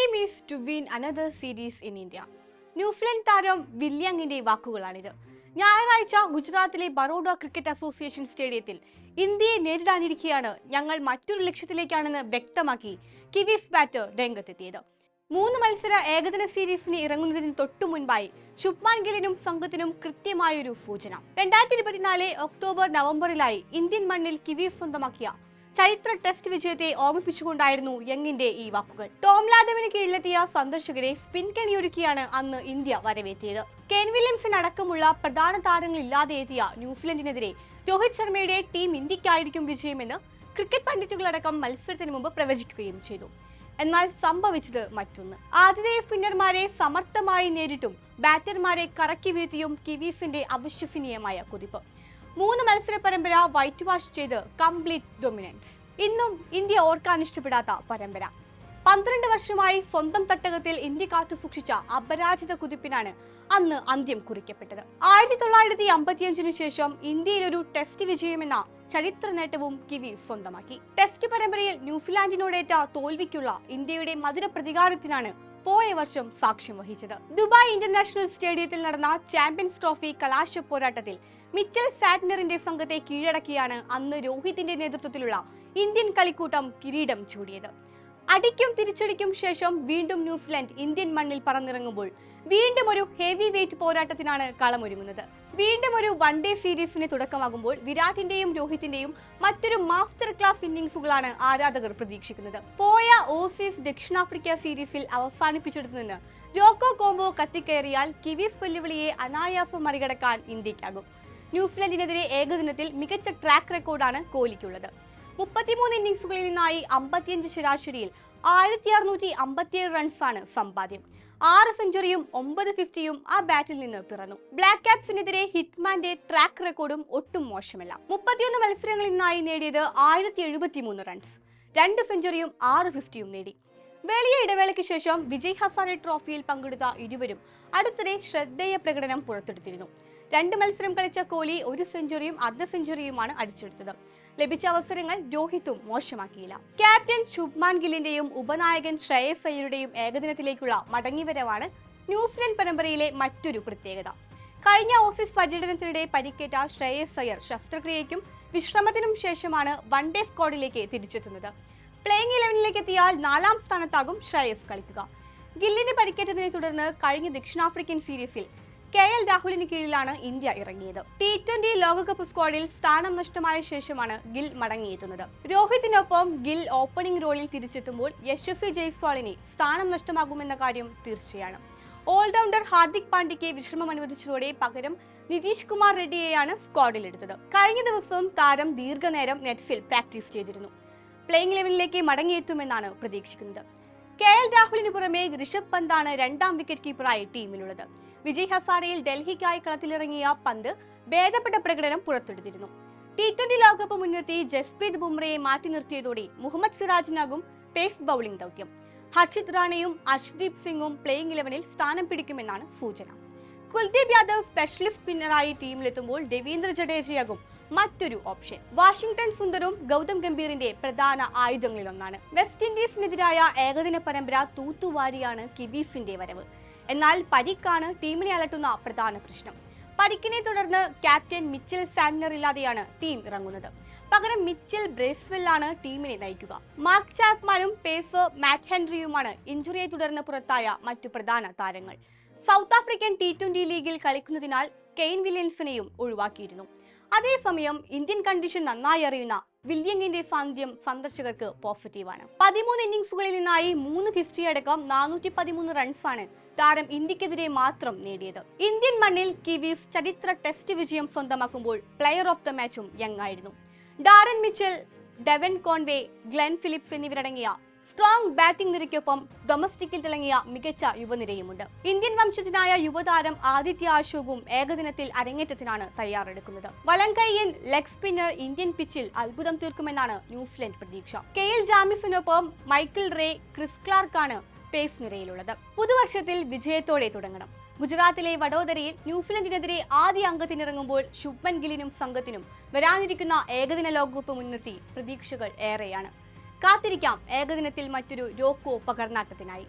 Dream is to win another series in India New Zealand താരം വില്യങ്ങിന്റെ വാക്കുകളാണിത്. ഞായറാഴ്ച ഗുജറാത്തിലെ ബറോഡ ക്രിക്കറ്റ് അസോസിയേഷൻ സ്റ്റേഡിയത്തിൽ ഇന്ത്യയെ നേരിടാനിരിക്കെയാണ് ഞങ്ങൾ മറ്റൊരു ലക്ഷ്യത്തിലേക്കാണെന്ന് വ്യക്തമാക്കി കിവീസ് ബാറ്റർ രംഗത്തെത്തിയത്. മൂന്ന് മത്സര ഏകദിന സീരീസിന് ഇറങ്ങുന്നതിന് തൊട്ടു മുൻപായി ശുഭ്മാൻ ഗില്ലിനും സംഘത്തിനും കൃത്യമായൊരു സൂചന. രണ്ടായിരത്തി ഇരുപത്തിനാല് ഒക്ടോബർ നവംബറിലായി ഇന്ത്യൻ മണ്ണിൽ കിവീസ് സ്വന്തമാക്കിയ ചരിത്ര ടെസ്റ്റ് വിജയത്തെ ഓർമ്മിപ്പിച്ചുകൊണ്ടായിരുന്നു യങ്ങിന്റെ ഈ വാക്കുകൾ. ടോം ലാദവിന് കീഴിലെത്തിയ സന്ദർശകരെ സ്പിൻ കെണിയൊരുക്കിയാണ് അന്ന് ഇന്ത്യ വരവേറ്റിയത് കെൻ വില്യംസൺ അടക്കമുള്ള പ്രധാന താരങ്ങളില്ലാതെ എത്തിയ ന്യൂസിലൻഡിനെതിരെ രോഹിത് ശർമ്മയുടെ ടീം ഇന്ത്യക്കായിരിക്കും വിജയമെന്ന് ക്രിക്കറ്റ് പണ്ഡിറ്റുകളടക്കം മത്സരത്തിന് മുമ്പ് പ്രവചിക്കുകയും ചെയ്തു. എന്നാൽ സംഭവിച്ചത് മറ്റൊന്ന്. ആതിഥേയ സ്പിന്നർമാരെ സമർത്ഥമായി നേരിട്ടും ബാറ്റർമാരെ കറക്കി വീഴ്ത്തിയും കിവീസിന്റെ അവിശ്വസനീയമായ കുതിപ്പ്. മൂന്ന് മത്സര പരമ്പര വൈറ്റ് വാഷ് ചെയ്ത് കംപ്ലീറ്റ് ഡൊമിനൻസ് ഇന്നും ഇന്ത്യ ഓർക്കാൻ ഇഷ്ടപ്പെടാത്ത പരമ്പര. പന്ത്രണ്ട് വർഷമായി സ്വന്തം തട്ടകത്തിൽ ഇന്ത്യ കാത്തു സൂക്ഷിച്ച അപരാജിത കുതിപ്പിനാണ് അന്ന് അന്ത്യം കുറിക്കപ്പെട്ടത്. ആയിരത്തി തൊള്ളായിരത്തി അമ്പത്തിയഞ്ചിനു ശേഷം ഇന്ത്യയിൽ ഒരു ടെസ്റ്റ് വിജയമെന്ന ചരിത്ര നേട്ടവും കിവി സ്വന്തമാക്കി. ടെസ്റ്റ് പരമ്പരയിൽ ന്യൂസിലാൻഡിനോടേറ്റ തോൽവിക്കുള്ള ഇന്ത്യയുടെ മധുര പ്രതികാരത്തിനാണ് പോയ വർഷം സാക്ഷ്യം വഹിച്ചത്. ദുബായ് ഇന്റർനാഷണൽ സ്റ്റേഡിയത്തിൽ നടന്ന ചാമ്പ്യൻസ് ട്രോഫി കലാശ പോരാട്ടത്തിൽ മിച്ചൽ സാറ്റ്നറിന്റെ സംഘത്തെ കീഴടക്കിയാണ് അന്ന് രോഹിതിന്റെ നേതൃത്വത്തിലുള്ള ഇന്ത്യൻ കളിക്കൂട്ടം കിരീടം ചൂടിയത്. അടിക്കും തിരിച്ചടിക്കും ശേഷം വീണ്ടും ന്യൂസിലാൻഡ് ഇന്ത്യൻ മണ്ണിൽ പറന്നിറങ്ങുമ്പോൾ വീണ്ടും ഒരു ഹെവി വെയിറ്റ് പോരാട്ടത്തിനാണ് കളമൊരുങ്ങുന്നത്. വീണ്ടും ഒരു വൺ ഡേ സീരീസിന് തുടക്കമാകുമ്പോൾ വിരാട്ടിന്റെയും രോഹിത്തിന്റെയും മറ്റൊരു മാസ്റ്റർ ക്ലാസ് ഇന്നിംഗ്സുകളാണ് ആരാധകർ പ്രതീക്ഷിക്കുന്നത്. പോയ ഓസീസ് ദക്ഷിണാഫ്രിക്ക സീരീസിൽ അവസാനിപ്പിച്ചെടുത്തു നിന്ന് രോക്കോ കോംബോ കത്തിക്കയറിയാൽ കിവീസ് വെല്ലുവിളിയെ അനായാസം മറികടക്കാൻ ഇന്ത്യക്കാകും ന്യൂസിലൻഡിനെതിരെ ഏകദിനത്തിൽ മികച്ച ട്രാക്ക് റെക്കോർഡാണ് കോഹ്ലിക്കുള്ളത്. മുപ്പത്തിമൂന്ന് ഇന്നിംഗ്സുകളിൽ നിന്നായി അമ്പത്തിയഞ്ച് ശരാശരിയിൽ ആയിരത്തി അറുന്നൂറ്റി അമ്പത്തിയേഴ് റൺസാണ് സമ്പാദ്യം. ആറ് സെഞ്ചുറിയും ഒമ്പത് ഫിഫ്റ്റിയും ആ ബാറ്റിൽ നിന്ന് പിറന്നു. ബ്ലാക്ക് ക്യാപ്സിനെതിരെ ഹിറ്റ്മാന്റെ ട്രാക്ക് റെക്കോർഡും ഒട്ടും മോശമല്ല. മുപ്പത്തിയൊന്ന് മത്സരങ്ങളിൽ നിന്നായി നേടിയത് ആയിരത്തി എഴുപത്തി മൂന്ന് റൺസ് രണ്ട് സെഞ്ചുറിയും ആറ് ഫിഫ്റ്റിയും നേടി. വലിയ ഇടവേളയ്ക്ക് ശേഷം വിജയ് ഹസാരെ ട്രോഫിയിൽ പങ്കെടുത്ത ഇരുവരും അടുത്തിടെ ശ്രദ്ധേയ പ്രകടനം പുറത്തെടുത്തിരുന്നു. രണ്ട് മത്സരം കളിച്ച കോഹ്ലി ഒരു സെഞ്ചുറിയും അർദ്ധ സെഞ്ചുറിയുമാണ് അടിച്ചെടുത്തത്. ലഭിച്ച അവസരങ്ങൾ രോഹിത്തും മോശമാക്കിയില്ല. ക്യാപ്റ്റൻ ശുഭ്മാൻ ഗില്ലിന്റെയും ഉപനായകൻ ശ്രേയസ് അയ്യരുടെയും ഏകദിനത്തിലേക്കുള്ള മടങ്ങിവരവാണ് ന്യൂസിലൻഡ് പരമ്പരയിലെ മറ്റൊരു പ്രത്യേകത. കഴിഞ്ഞ ഓഫീസ് പര്യടനത്തിനിടെ പരിക്കേറ്റ ശ്രേയസ് അയ്യർ ശസ്ത്രക്രിയയ്ക്കും വിശ്രമത്തിനും ശേഷമാണ് വൺ ഡേ സ്ക്വാഡിലേക്ക് തിരിച്ചെത്തുന്നത്. പ്ലേയിങ് ഇലവനിലേക്ക് എത്തിയാൽ നാലാം സ്ഥാനത്താകും ശ്രേയസ് കളിക്കുക. ഗില്ലിന് പരിക്കേറ്റതിനെ തുടർന്ന് കഴിഞ്ഞ ദക്ഷിണാഫ്രിക്കൻ സീരീസിൽ കെ എൽ രാഹുലിന് കീഴിലാണ് ഇന്ത്യ ഇറങ്ങിയത്. ടി ട്വന്റി ലോകകപ്പ് സ്ക്വാഡിൽ സ്ഥാനം നഷ്ടമായ ശേഷമാണ് ഗിൽ മടങ്ങിയെത്തുന്നത്. രോഹിത്തിനൊപ്പം ഗിൽ ഓപ്പണിംഗ് റോളിൽ തിരിച്ചെത്തുമ്പോൾ യശസ്വി ജയ്സ്വാളിന് സ്ഥാനം നഷ്ടമാകുമെന്ന കാര്യം തീർച്ചയാണ്. ഓൾറൗണ്ടർ ഹാർദിക് പാണ്ഡ്യയ്ക്ക് വിശ്രമം അനുവദിച്ചതോടെ പകരം നിതീഷ് കുമാർ റെഡ്ഡിയെയാണ് സ്ക്വാഡിലെടുത്തത് കഴിഞ്ഞ ദിവസം താരം ദീർഘനേരം നെറ്റ്സിൽ പ്രാക്ടീസ് ചെയ്തിരുന്നു. പ്ലേയിങ് ലെവലിലേക്ക് മടങ്ങിയെത്തുമെന്നാണ് പ്രതീക്ഷിക്കുന്നത്. കെ എൽ രാഹുലിന് പുറമെ ഋഷഭ് പന്താണ് രണ്ടാം വിക്കറ്റ് കീപ്പറായി ടീമിലുള്ളത്. വിജയ് ഹസാരയിൽ ഡൽഹിക്കായി കളത്തിലിറങ്ങിയ പന്ത് ഭേദപ്പെട്ട പ്രകടനം പുറത്തെടുത്തിരുന്നു. ടി ട്വന്റി ലോകകപ്പ് മുൻനിർത്തി ജസ്പ്രീത് ബുംറയെ മാറ്റി നിർത്തിയതോടെ മുഹമ്മദ് സിറാജിനാകും പേസ് ബൌളിംഗ് ദൗത്യം. ഹർഷിത് റാണയും അർഷ്ദീപ് സിംഗും പ്ലേയിംഗ് ഇലവനിൽ സ്ഥാനം പിടിക്കുമെന്നാണ് സൂചന. കുൽദീപ് യാദവ് സ്പെഷ്യലിസ്റ്റ് സ്പിന്നറായി ടീമിലെത്തുമ്പോൾ രവീന്ദ്ര ജഡേജയാകും മറ്റൊരു ഓപ്ഷൻ വാഷിംഗ്ടൺ സുന്ദറും ഗൗതം ഗംഭീറിന്റെ പ്രധാന ആയുധങ്ങളിലൊന്നാണ്. വെസ്റ്റ് ഇൻഡീസിനെതിരായ ഏകദിന പരമ്പര തൂത്തുവാരിയാണ് കിവീസിന്റെ വരവ്. എന്നാൽ പരിക്കാണ് ടീമിനെ അലട്ടുന്ന പ്രധാന പ്രശ്നം. പരിക്കിനെ തുടർന്ന് ക്യാപ്റ്റൻ മിച്ചൽ സാൻഡർ ഇല്ലാതെയാണ് ടീം ഇറങ്ങുന്നത്. പകരം മിച്ചൽ ബ്രേസ്വെല്ലാണ് ടീമിനെ നയിക്കുക. മാർക്ക് ചാപ്മാനും പേസർ മാറ്റ് ഹെൻറിയുമാണ് ഇഞ്ചുറിയെ തുടർന്ന് പുറത്തായ മറ്റു പ്രധാന താരങ്ങൾ. സൗത്ത് ആഫ്രിക്കൻ ടി ട്വന്റി ലീഗിൽ കളിക്കുന്നതിനാൽ കെയ്ൻ വില്യൻസിനെയും ഒഴിവാക്കിയിരുന്നു. അതേസമയം ഇന്ത്യൻ കണ്ടീഷൻ നന്നായി അറിയുന്ന വില്യങ്ങിന്റെ സാന്നിധ്യം സന്ദർശകർക്ക് പോസിറ്റീവാണ്. പതിമൂന്ന് ഇന്നിംഗ്സുകളിൽ നിന്നായി മൂന്ന് ഫിഫ്റ്റി അടക്കം നാനൂറ്റി പതിമൂന്ന് റൺസാണ് താരം ഇന്ത്യക്കെതിരെ മാത്രം നേടിയത്. ഇന്ത്യൻ മണ്ണിൽ കിവീസ് ചരിത്ര ടെസ്റ്റ് വിജയം സ്വന്തമാക്കുമ്പോൾ പ്ലെയർ ഓഫ് ദ മാച്ചും യങ് ആയിരുന്നു. Darren Mitchell Devon Conway Glenn Phillips എന്നിവരടങ്ങിയ സ്ട്രോങ് ബാറ്റിംഗ് നിരയ്ക്കൊപ്പം ഡൊമസ്റ്റിക്കിൽ തിളങ്ങിയ മികച്ച യുവനിരയുമുണ്ട്. ഇന്ത്യൻ വംശജനായ യുവതാരം ആദിത്യ അശോകും ഏകദിനത്തിൽ അരങ്ങേറ്റത്തിനാണ് തയ്യാറെടുക്കുന്നത്. വലങ്കയ്യൻ ലെഗ് സ്പിന്നർ ഇന്ത്യൻ പിച്ചിൽ അത്ഭുതം തീർക്കുമെന്നാണ് ന്യൂസിലൻഡ് പ്രതീക്ഷ. കെ എൽ ജാമിസിനൊപ്പം മൈക്കിൾ റേ ക്രിസ് ക്ലാർക്കാണ് പേസ് നിരയിലുള്ളത്. പുതുവർഷത്തിൽ വിജയത്തോടെ തുടങ്ങണം. ഗുജറാത്തിലെ വഡോദരയിൽ ന്യൂസിലൻഡിനെതിരെ ആദ്യ അംഗത്തിനിറങ്ങുമ്പോൾ ശുഭ്മൻ ഗില്ലിനും സംഘത്തിനും വരാനിരിക്കുന്ന ഏകദിന ലോകകപ്പ് മുൻനിർത്തി പ്രതീക്ഷകൾ ഏറെയാണ്. കാത്തിരിക്കാം. ഏകദിനത്തിൽ മറ്റൊരു രോക്കോ പകർന്നാട്ടത്തിനായി.